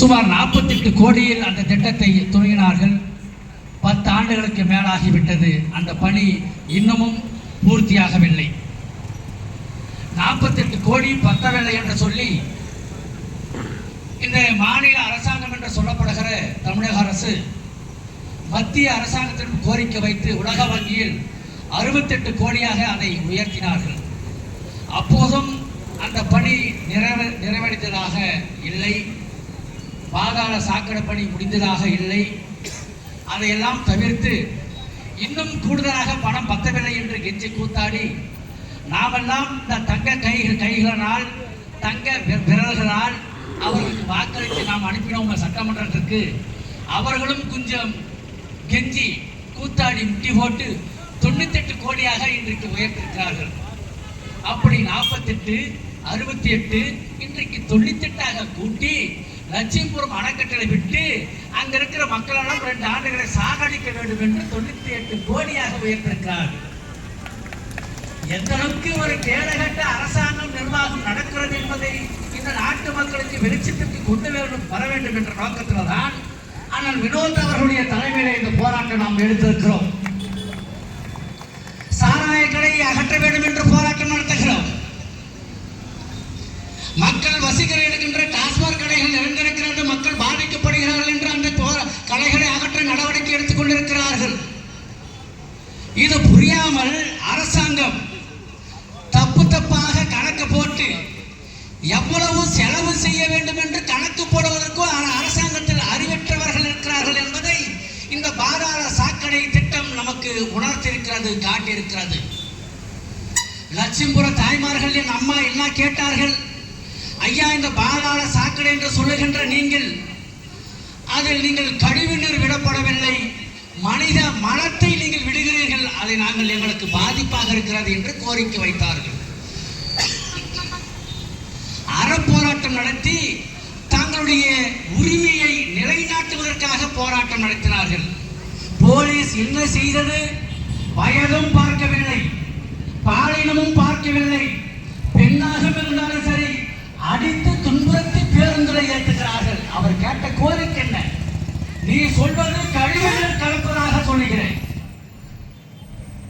சுமார் நாற்பத்தெட்டு கோடியில் அந்த திட்டத்தை துவங்கினார்கள். பத்து ஆண்டுகளுக்கு மேலாகிவிட்டது. அந்த பணி இன்னமும் பூர்த்தியாகவில்லை. நாற்பத்தெட்டு கோடி பத்தவில்லை என்று சொல்லி இந்த மாநில அரசாங்கம் என்று சொல்லப்படுகிற தமிழக அரசு மத்திய அரசாங்கத்திடம் கோரிக்கை வைத்து உலக வங்கியில் அறுபத்தெட்டு கோடியாக அதை உயர்த்தினார்கள். அப்போதும் அந்த பணி நிறைவே நிறைவடைத்ததாக இல்லை. பாதாள சாக்கடை பணி முடிந்ததாக இல்லை. அதையெல்லாம் தவிர்த்து இன்னும் கூடுதலாக பணம் பத்தவில்லை என்று கெஞ்சி கூத்தாடி நாமெல்லாம் இந்த தங்க கைகள் கைகளினால் தங்க விரல்களால் அவர்களுக்கு வாக்களித்து நாம் அனுப்பினோம் சட்டமன்றத்திற்கு அவர்களும் கொஞ்சம் கெஞ்சி கூத்தாடி முட்டி போட்டு தொண்ணூத்தெட்டு கோடியாக இன்றைக்கு உயர்த்திருக்கிறார்கள். அப்படி நாற்பத்தெட்டு அறுபத்தி எட்டு இன்றைக்கு தொண்ணூத்தெட்டாக கூட்டி லட்சுமிபுரம் அணைக்கட்டளை விட்டு அங்க இருக்கிற மக்களெல்லாம் ரெண்டு ஆண்டுகளை சாகடிக்க வேண்டும் என்று தொண்ணூத்தி எட்டு கோடியாக உயர்ந்திருக்கிறார். எந்த அளவுக்கு ஒரு கேடகட்ட அரசாங்கம் நிர்வாகம் நடக்கிறது என்பதை இந்த நாட்டு மக்களுக்கு வெளிச்சத்திற்கு கொண்டு வேண்டும் வர வேண்டும் என்ற நோக்கத்தில் தான் ஆனால் வினோத் அவர்களுடைய தலைமையில இந்த போராட்டம் நாம் எடுத்திருக்கிறோம். சாராய கடையை அகற்ற வேண்டும் என்று போராட்டம் நடத்துகிறோம். மக்கள் வசிக்கிற இருக்கின்ற டாஸ்மாக் கடைகள் நிறைந்திருக்கிறது மக்கள் பாதிக்கப்படுகிறார்கள் என்று அந்த கடைகளை அகற்ற நடவடிக்கை எடுத்துக் கொண்டிருக்கிறார்கள். இது புரியாமல் அரசாங்கம் தப்பு தப்பாக கணக்கு போட்டு எவ்வளவு செலவு செய்ய வேண்டும் என்று கணக்கு போடுவதற்கும் அரசாங்கத்தில் அறிவற்றவர்கள் இருக்கிறார்கள் என்பதை இந்த பாதாள சாக்கடை திட்டம் நமக்கு உணர்த்திருக்கிறது காட்டியிருக்கிறது. லட்சுமிபுர தாய்மார்கள் என் அம்மா என்ன கேட்டார்கள் ஐயா இந்த பாதாள சாக்கடை என்று சொல்லுகின்ற நீங்கள் அதில் நீங்கள் கழிவுநீர் விடப்படவில்லை. மனித மனத்தை நீங்கள் விடுகிறீர்கள். அதை நாங்கள் எங்களுக்கு பாதிப்பாக இருக்கிறது என்று கோரிக்கை வைத்தார்கள். அறப்போராட்டம் நடத்தி தங்களுடைய உரிமையை நிலைநாட்டுவதற்காக போராட்டம் நடத்தினார்கள். போலீஸ் என்ன செய்தது? வயதும் பார்க்கவில்லை. பாலினமும் பார்க்கவில்லை. அடித்து துன்புறுத்தி பேருந்துரை ஏற்றுகிறார்கள். அவர் கேட்ட கோரிக்கை என்ன? நீ சொல்வது கழிவுநீர் கலப்பதாக சொல்லுகிறேன்.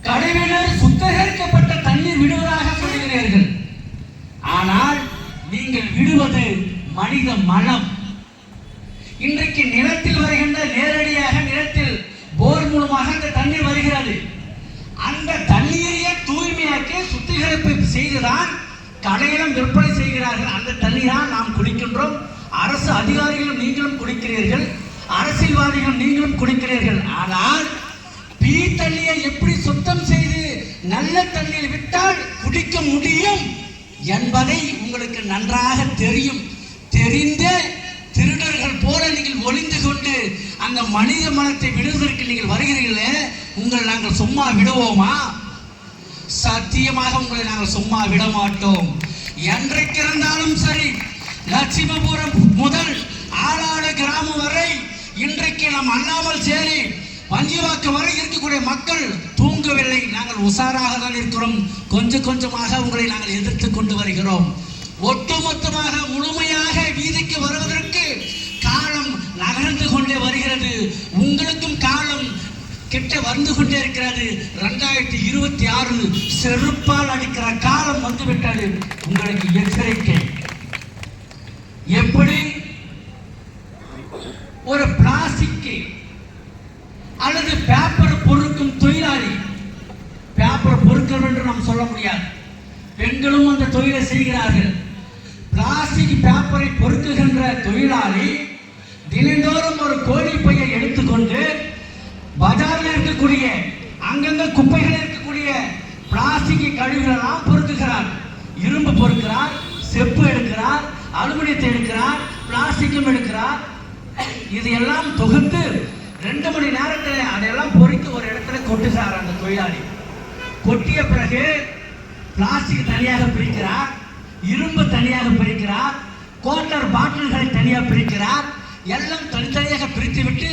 கழிவுநீர் சுத்திகரிக்கப்பட்ட தண்ணீர் விடுவதாக சொல்லுகிறீர்கள். ஆனால் நீங்கள் விடுவது மனித மனம். இன்றைக்கு நிலத்தில் வருகின்ற நேரடியாக நிலத்தில் போர் மூலமாக அந்த தண்ணீர் வருகிறது. அந்த தண்ணீரையே தூய்மையாக்கி சுத்திகரிப்பு செய்துதான் கடையிலும் விற்பனை செய்கிறார்கள் அந்த தண்ணீரால் நாம் குடிக்கின்றோம். அரசு அதிகாரிகளும் நீங்களும் குடிக்கிறீர்கள். அரசியல்வாதிகளும் நீங்களும் குடிக்கிறீர்கள். ஆனால் பீ தண்ணியை எப்படி சுத்தம் செய்து நல்ல தண்ணீர் விட்டால் குடிக்க முடியும் என்பதை உங்களுக்கு நன்றாக தெரியும். தெரிந்த திருடர்கள் போல நீங்கள் ஒளிந்து கொண்டு அந்த மனித மனத்தை விடுவதற்கு நீங்கள் வருகிறீர்களே உங்களை நாங்கள் சும்மா விடுவோமா? சத்தியமாக உங்களை நாங்கள் சும்மா விட மாட்டோம். என்றைக்கு இருந்தாலும் சரி லட்சுமபுரம் முதல் ஆளாடு கிராமம் வரை இன்றைக்கு நாம் அண்ணாமல் சேரி வஞ்சிவாக்கு வரை இருக்கக்கூடிய மக்கள் தூங்கவில்லை. நாங்கள் உஷாராக தான் இருக்கிறோம். கொஞ்சம் கொஞ்சமாக உங்களை நாங்கள் எதிர்த்து கொண்டு வருகிறோம். ஒட்டுமொத்தமாக முழுமையாக வீதிக்கு வருவதற்கு காலம் நகர்ந்து கொண்டே வருகிறது உங்களுக்கும் காலம் கிட்ட வந்து கொண்டே இருக்கிறது ரெண்டாயிரத்தி இருபத்தி ஆறு செருப்பால் அடிக்கிற காலம் வந்துவிட்டது உங்களுக்கு எச்சரிக்கை. எப்படி? ஒரு பிளாஸ்டிக் அல்லது பேப்பர் பொறுக்கும் தொழிலாளி. பேப்பர் பொறுக்கள் என்று நாம் சொல்ல முடியாது. பெண்களும் அந்த தொழிலை செய்கிறார்கள். பிளாஸ்டிக் பேப்பரை பொறுக்குகின்ற தொழிலாளி தினந்தோறும் ஒரு கோயில் இருக்கக்கூடிய அங்கங்க குப்பைகள் இருக்கக்கூடிய பிளாஸ்டிக் கழிவுகளெல்லாம் பொறுக்குகிறார். இரும்பு பொறுக்கிறார் செப்பு எடுக்கிறார் அலுமினியத்தை எடுக்கிறார் பிளாஸ்டிக்கும் எடுக்கிறார். இது எல்லாம் தொகுத்து ரெண்டு மணி நேரத்தில் அதையெல்லாம் பொறித்து ஒரு இடத்துல கொட்டுகிறார் அந்த தொழிலாளி. கொட்டிய பிறகு பிளாஸ்டிக் தனியாக பிரிக்கிறார் இரும்பு தனியாக பிரிக்கிறார் கோட்டர் பாட்டில்களை தனியாக பிரிக்கிறார். எல்லாம் தனித்தனியாக பிரித்து விட்டு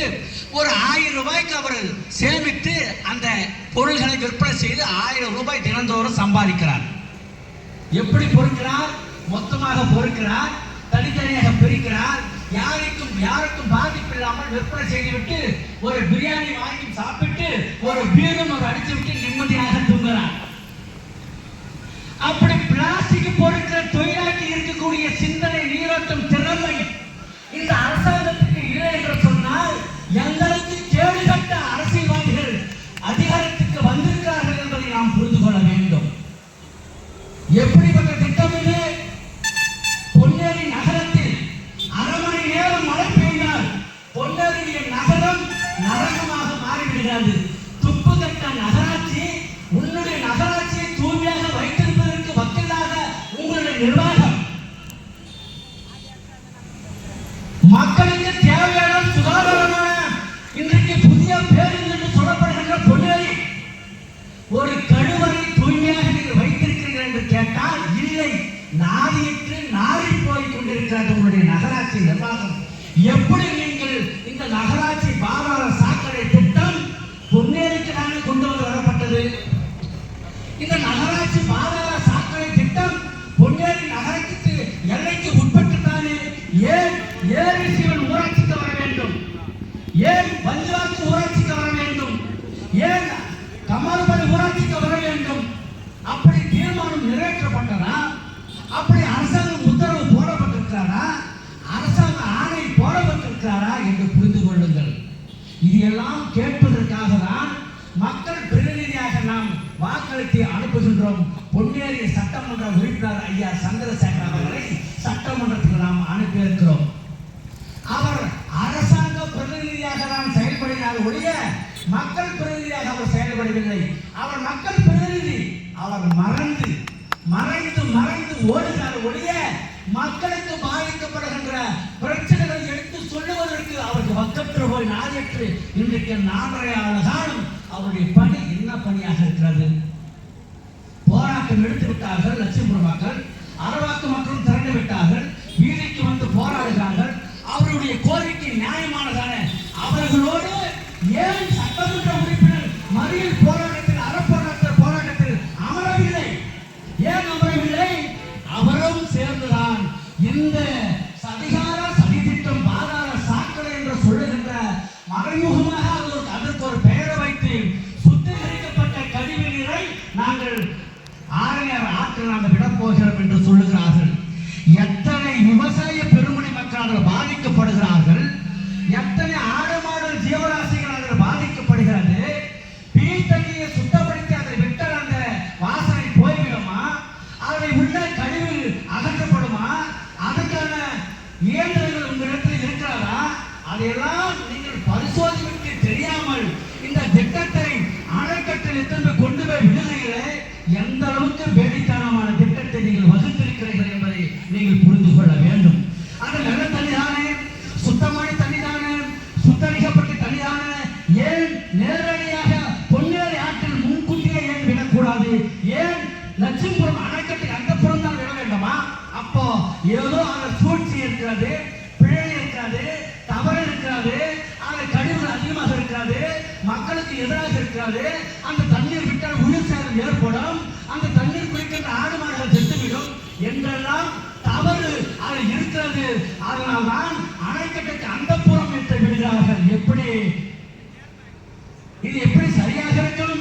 ஒரு ஆயிரம் ரூபாய்க்கு அவர் சேமித்து அந்த பொருள்களை விற்பனை செய்து ஆயிரம் ரூபாய் தினந்தோறும் சம்பாதிக்கிறார். எப்படி பொறுக்கிறார்? மொத்தமாக பொறுக்கிறார் தனித்தனியாக பிரிக்கிறார். யாருக்கும் யாருக்கும் பாதிப்பு இல்லாமல் விற்பனை செய்துவிட்டு ஒரு பிரியாணி வாங்கி சாப்பிட்டு ஒரு பீரும் ஒரு அடிச்சு விட்டு நிம்மதியாக தூங்குறார் அப்படி நிர்வாகம். மக்களுக்கு தேவையான சுகாதாரமான இன்றைக்கு புதிய பேருந்து என்று சொல்லப்படுகின்ற பொன்னேரி ஒரு கழுவரை தூய்மையாக நீங்கள் வைத்திருக்கிறீர்கள் என்று கேட்டால் இல்லை நாரியிட்டு நாரி போய் கொண்டிருக்கிறது உங்களுடைய நகராட்சி நிர்வாகம். எப்படி நீங்கள் இந்த நகராட்சி பாதாள சாக்கடை திட்டம் பொன்னேரிக்கு நாங்கள் கொண்டு வந்து வரப்பட்டது? இந்த நகராட்சி பாதாள சாக்கடை திட்டம் பொன்னேரி நகரத்துக்கு எல்லைக்கு உட்பட்டு தானே ஏன் ஏரி சிவன் ஊராட்சிக்கு வர வேண்டும் ஏன் பஞ்சாக்கு ஊராட்சிக்கு வர வேண்டும் ஏன் கமலபதி ஊராட்சிக்கு வர வேண்டும் அப்படி தீர்மானம் நிறைவேற்றப்பட்டதா அப்படி அரசாங்கம் உத்தரவு போடப்பட்டிருக்கிறாரா? அரசாங்க ஆணை போடப்பட்டிருக்கிறாரா என்று புரிந்து கொள்ளுங்கள். இது எல்லாம் கேட்பதற்காக தான் மக்கள் பிரதிநிதியாக நாம் வாக்களித்து அனுப்புகின்றோம். பொன்னேறிய சட்டமன்ற உறுப்பினர் ஐயா சந்திரசேகர் அவர்களை சட்டமன்றத்துக்கு நாம் அனுப்பியிருக்கிறோம் அவர் அரசாங்க பிரதிநிதியாக தான் செயல்படுகிறார் ஒழிய மக்கள் பிரதிநிதியாக அவர் செயல்படவில்லை. அவர் மக்கள் பிரதிநிதி அவர் மறந்து மறைந்து மறைந்து ஓடுகிறார். ஒழிய மக்களுக்கு பாதிக்கப்படுகின்ற பிரச்சனைகளை எடுத்து சொல்லுவதற்கு அவருக்கு பக்கத்தில் போய் நாயற்று இன்றைக்கு நாலரை அவருடைய பணி என்ன பணியாக இருக்கிறது? போராட்டம் எடுத்து விட்டார்கள் லட்சுமி மக்கள். அரவாக்கு மக்களும் திறந்து விட்டார்கள். நாங்கள் ஆரையார் ஆற்றில் நாங்கள் விட போகிறோம் என்று சொல்லுகிறார்கள். எத்தனை விவசாய பெருமணி மக்கள் பாதிக்கப்படுகிறார்கள் எத்தனை ஆடு மாடு ஜீவராசிகள் அதில் பாதிக்கப்படுகிறது பீர் தண்ணியை சுத்தப்படுத்தி அதை விட்டால் அந்த வாசனை போய்விடுமா? அதனை உள்ள கழிவு அகற்றப்படுமா? அதுக்கான இயந்திரங்கள் உங்களிடத்தில் இருக்கிறாரா அதையெல்லாம் நீங்கள் பரிசோதனை ஏதோ அந்த சூழ்ச்சி இருக்கிறது பிழை இருக்கிறது தவறு இருக்கிறது அந்த கழிவுகள் அதிகமாக இருக்கிறது மக்களுக்கு எதிராக இருக்கிறது அந்த தண்ணீர் விட்டால் உயிர் சேதம் ஏற்படும் அந்த தண்ணீர் குடிக்கின்ற ஆடு மாடுகள் செத்துவிடும் என்றெல்லாம் தவறு அது இருக்கிறது. அதனால்தான் அணைக்கட்டுக்கு அந்த புறம் என்று விடுகிறார்கள். எப்படி? இது எப்படி சரியாக இருக்கும்?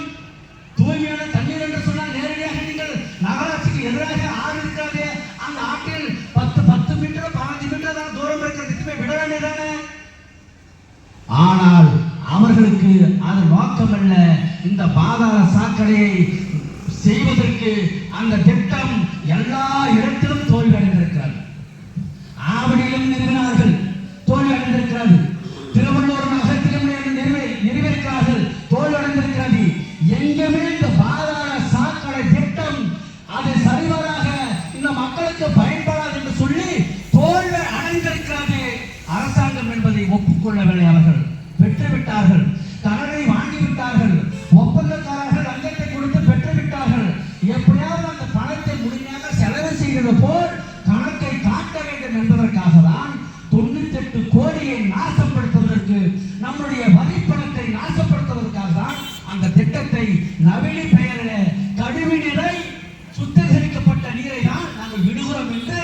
அது இந்த பாதாள சாக்கடையை செய்வதற்கு செய்தது போல் கணக்கை காட்ட வேண்டும் என்பதற்காக தான் தொண்ணூத்தி எட்டு கோடியை நாசப்படுத்துவதற்கு நம்முடைய வரிப்பணத்தை நாசப்படுத்துவதற்காக தான் அந்த திட்டத்தை நவீன பெயரில் கழிவு நீரை சுத்திகரிக்கப்பட்ட நீரை தான் நாங்கள் விடுகிறோம் என்று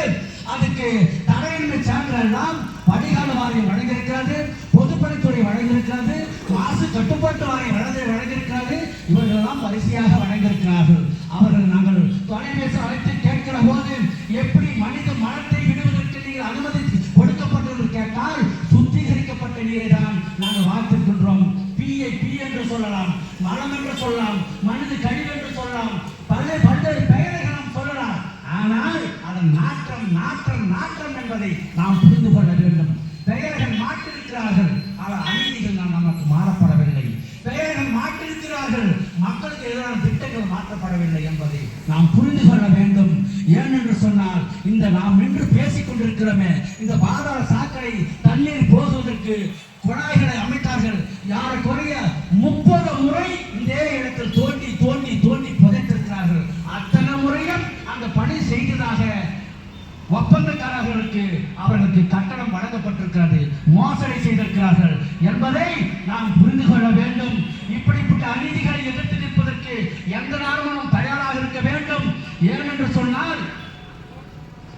அதுக்கு தடையின்மை சான்றெல்லாம் வடிகால வாரியம் வழங்கியிருக்கிறது பொதுப்பணித்துறை வழங்கியிருக்கிறது மாசு கட்டுப்பாட்டு வாரியம் வழங்கி வழங்கியிருக்கிறது. இவர்களெல்லாம் வரிசையாக வழங்கியிருக்கிறார்கள். அவர்கள் நாங்கள் தொலைபேசி அழைத்து சொல்லலாம் மனது கழிவு என்று சொல்லலாம் பல பல்வேறு பெயர்களை நாம் சொல்லலாம். ஆனால் அதன் நாற்றம் நாற்றம் நாற்றம் என்பதை நாம் புரிந்து கொள்ள வேண்டும் பெயர்கள் மாற்றிருக்கிறார்கள் ஆனால் அநீதிகள் நாம் நமக்கு மாறப்படவில்லை பெயர்கள் மாற்றிருக்கிறார்கள் மக்களுக்கு எதிரான திட்டங்கள் மாற்றப்படவில்லை என்பதை நாம் புரிந்து கொள்ள வேண்டும் ஏனென்று சொன்னால் இந்த நாம் நின்று பேசிக் கொண்டிருக்கிறோமே இந்த பாதாள சாக்கடை தண்ணீர் போகுவதற்கு குழாய்களை அமைத்தார்கள் யார குறைய முப்பது முறை இதே இடத்தில் தோண்டி தோண்டி தோண்டி புதைத்திருக்கிறார்கள் அத்தனை முறையும் அந்த பணி செய்ததாக ஒப்பந்தக்காரர்களுக்கு அவர்களுக்கு கட்டணம் வழங்கப்பட்டிருக்கிறது மோசடி செய்திருக்கிறார்கள் என்பதை நாம் புரிந்து கொள்ள வேண்டும் இப்படிப்பட்ட அநீதிகளை எதிர்த்து நிற்பதற்கு எந்த நாளும் நாம் தயாராக இருக்க வேண்டும் ஏனென்று சொன்னால்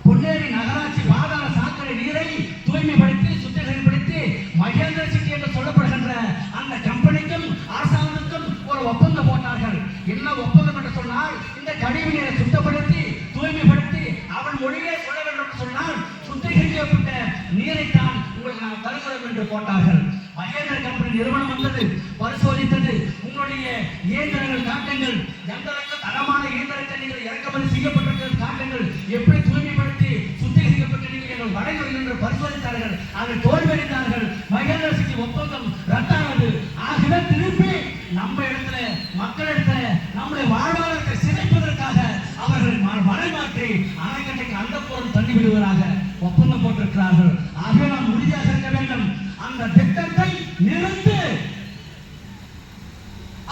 பொன்னேரி நகராட்சி பாதாள சாக்கடை நீரை தூய்மைப்படுத்தி சுத்திகரிப்படுத்தி மகேந்திர சிட்டி என்று சொல்லப்படுகின்ற அந்த கம்பெனிக்கும் அரசாங்கத்துக்கும் ஒரு ஒப்பந்தம் போட்டார்கள் என்ன ஒப்பந்தம் என்று சொன்னால் இந்த கழிவு நீரை சுத்தப்படுத்தி தூய்மைப்படுத்தி அவன் மொழியிலே சொல்ல வேண்டும் என்று சொன்னால் சுத்திகரிக்கப்பட்ட நீரைத்தான் உங்களுக்கு நாம் தருகிறோம் என்று போட்டார்கள். மகேந்திர கம்பெனி நிறுவனம் வந்தது பரிசோதித்தது. உங்களுடைய இயந்திரங்கள் காட்டுங்கள் எந்த தரமான இயந்திரத்தை நீங்கள் இறக்குமதி செய்யப்பட்டிருக்கிற காட்டங்கள் எப்படி தூய்மைப்படுத்தி சுத்திகரிக்கப்பட்டிருக்கிறீர்கள் நீங்கள் எங்கள் என்று பரிசோதித்தார்கள். அதில் தோல்வியடைந்தார்கள். மகேந்திர சிங்கி ஒப்பந்தம் ரத்தானது. ஆகவே திருப்பி நம்ம இடத்துல மக்களிடத்துல நம்முடைய வாழ்வாதாரத்தை சிதைப்பதற்காக அவர்கள் ம- மலைமாற்றி அணைக்கட்டைக்கு அந்த பொருள் தள்ளி விடுவதாக ஒப்பந்தம் போட்டிருக்கிறார்கள் ஆகவே நாம் உறுதியாக இருக்க வேண்டும் அந்த திட்டத்தை நிறுத்து.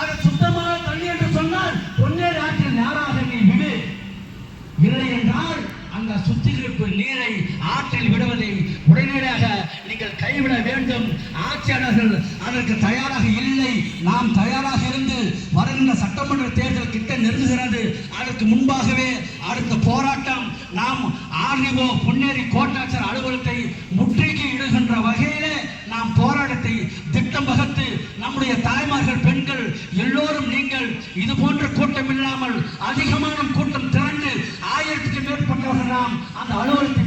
அது சுத்தமான தண்ணி என்று சொன்னால் பொன்னேறு ஆற்றில் நேராக நீ விடு. இல்லை என்றால் அந்த சுத்திகரிப்பு நீரை ஆற்றில் விடுவதை உடனடியாக நீங்கள் கைவிட வேண்டும். ஆட்சியாளர்கள் அதற்கு தயாராக இல்லை. நாம் தயாராக இருந்து வருகின்ற சட்டமன்ற தேர்தல் கிட்ட நெருங்குகிறது. அதற்கு முன்பாகவே அடுத்த போராட்டம் நாம் ஆர்டிஓ பொன்னேரி கோட்டாட்சியர் அலுவலகத்தை நம்முடைய தாய்மார்கள் பெண்கள் எல்லோரும் நீங்கள் இது போன்ற கூட்டம் இல்லாமல் அதிகமான கூட்டம் திரண்டு ஆயிரத்துக்கு மேற்பட்டவர்கள் நாம் அந்த அலுவலகத்தில்